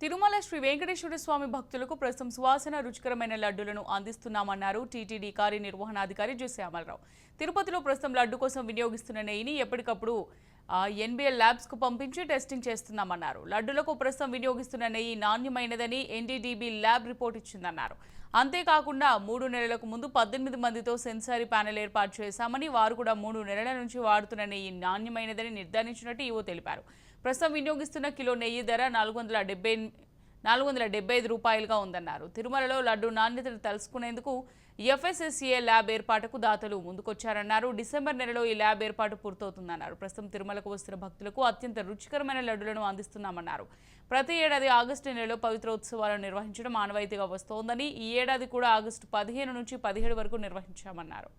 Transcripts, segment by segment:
తిరుమల శ్రీ వెంకటేశ్వర స్వామి భక్తులకు ప్రస్తుతం సువాసన రుచికరమైన లడ్డులను అందిస్తున్నామన్నారు టీటీడీ కార్యనిర్వహణాధికారి జె శ్యామలరావు తిరుపతిలో ప్రస్తుతం లడ్డు కోసం వినియోగిస్తున్న నెయ్యిని ఎప్పటికప్పుడు ఎన్బిఎల్ ల్యాబ్స్కు పంపించి టెస్టింగ్ చేస్తున్నామన్నారు. లడ్డులకు ప్రస్తుతం వినియోగిస్తున్న నెయ్యి నాణ్యమైనదని ఎన్డీడీబీ ల్యాబ్ రిపోర్ట్ ఇచ్చిందన్నారు. అంతేకాకుండా మూడు నెలలకు ముందు పద్దెనిమిది మందితో సెన్సారీ ప్యానెల్ ఏర్పాటు చేశామని వారు కూడా మూడు నెలల నుంచి వాడుతున్న నెయ్యి నాణ్యమైనదని నిర్ధారించినట్టు ఈవో తెలిపారు. ప్రస్తుతం వినియోగిస్తున్న కిలో నెయ్యి ధర నాలుగు వందల డెబ్బై నాలుగు వందల డెబ్బై ఐదు రూపాయలుగా ఉందన్నారు. తిరుమలలో లడ్డు నాణ్యతను తెలుసుకునేందుకు ఎఫ్ఎస్ఎస్ఏ ల్యాబ్ ఏర్పాటుకు దాతలు ముందుకొచ్చారన్నారు. డిసెంబర్ నెలలో ఈ ల్యాబ్ ఏర్పాటు పూర్తవుతుందన్నారు. ప్రస్తుతం తిరుమలకు వస్తున్న భక్తులకు అత్యంత రుచికరమైన లడ్డులను అందిస్తున్నామన్నారు. ప్రతి ఏడాది ఆగస్టు నెలలో పవిత్రోత్సవాలను నిర్వహించడం ఆనవాయితీగా వస్తోందని ఈ ఏడాది కూడా ఆగస్టు పదిహేను నుంచి పదిహేడు వరకు నిర్వహించామన్నారు.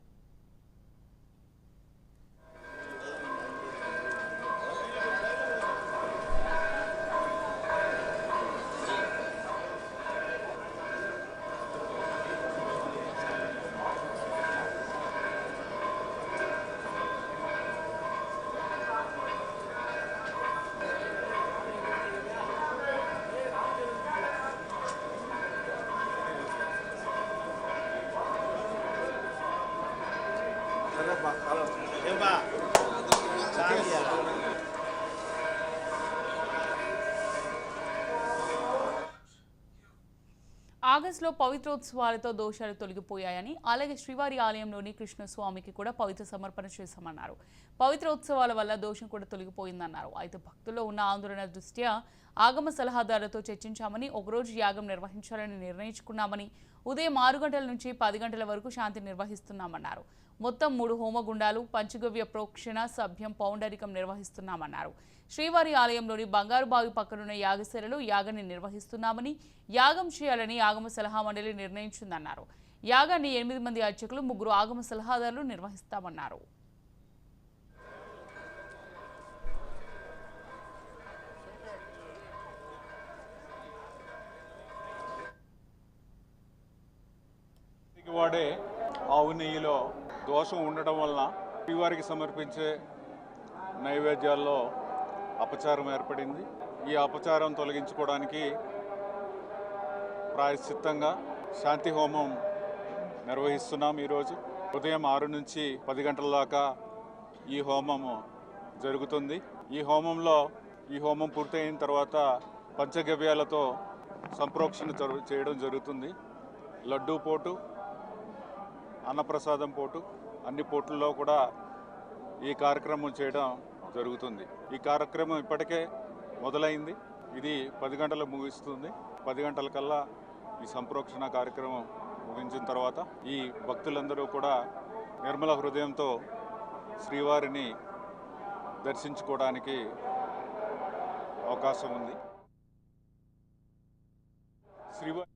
ఆగస్టులో పవిత్రోత్సవాలతో దోషాలు తొలగిపోయాయని అలాగే శ్రీవారి ఆలయంలోని కృష్ణస్వామికి కూడా పవిత్ర సమర్పణ చేశామన్నారు. పవిత్రోత్సవాల వల్ల దోషం కూడా తొలగిపోయిందన్నారు. అయితే భక్తుల్లో ఉన్న ఆందోళన దృష్ట్యా ఆగమ సలహాదారులతో చర్చించామని ఒకరోజు యాగం నిర్వహించాలని నిర్ణయించుకున్నామని ఉదయం ఆరు గంటల నుంచి పది గంటల వరకు శాంతి నిర్వహిస్తున్నామన్నారు. మొత్తం మూడు హోమగుండాలు పంచగవ్య ప్రోక్షణ సభ్యం పౌండరికం నిర్వహిస్తున్నామన్నారు. శ్రీవారి ఆలయంలోని బంగారు బావి పక్కనున్న యాగశాలలో యాగాన్ని నిర్వహిస్తున్నామని యాగం చేయాలని ఆగమ సలహా మండలి నిర్ణయించిందన్నారు. యాగాన్ని ఎనిమిది మంది అర్చకులు ముగ్గురు ఆగమ సలహాదారులు నిర్వహిస్తామన్నారు. వాడే ఆవు నెయ్యిలో దోషం ఉండటం వలన శ్రీవారికి సమర్పించే నైవేద్యాల్లో అపచారం ఏర్పడింది. ఈ అపచారం తొలగించుకోవడానికి ప్రాయశ్చిత్తంగా శాంతి హోమం నిర్వహిస్తున్నాం ఈరోజు. ఉదయం ఆరు నుంచి పది గంటల దాకా ఈ హోమము జరుగుతుంది. ఈ హోమంలో ఈ హోమం పూర్తయిన తర్వాత పంచగవ్యాలతో సంప్రోక్షణ చేయడం జరుగుతుంది. లడ్డూ పోటు అన్నప్రసాదం పోటు అన్ని పోట్లలో కూడా ఈ కార్యక్రమం చేయడం జరుగుతుంది. ఈ కార్యక్రమం ఇప్పటికే మొదలైంది. ఇది పది గంటలకు ముగిస్తుంది. పది గంటల కల్లా ఈ సంప్రోక్షణ కార్యక్రమం ముగించిన తర్వాత ఈ భక్తులందరూ కూడా నిర్మల హృదయంతో శ్రీవారిని దర్శించుకోవడానికి అవకాశం ఉంది. శ్రీవారి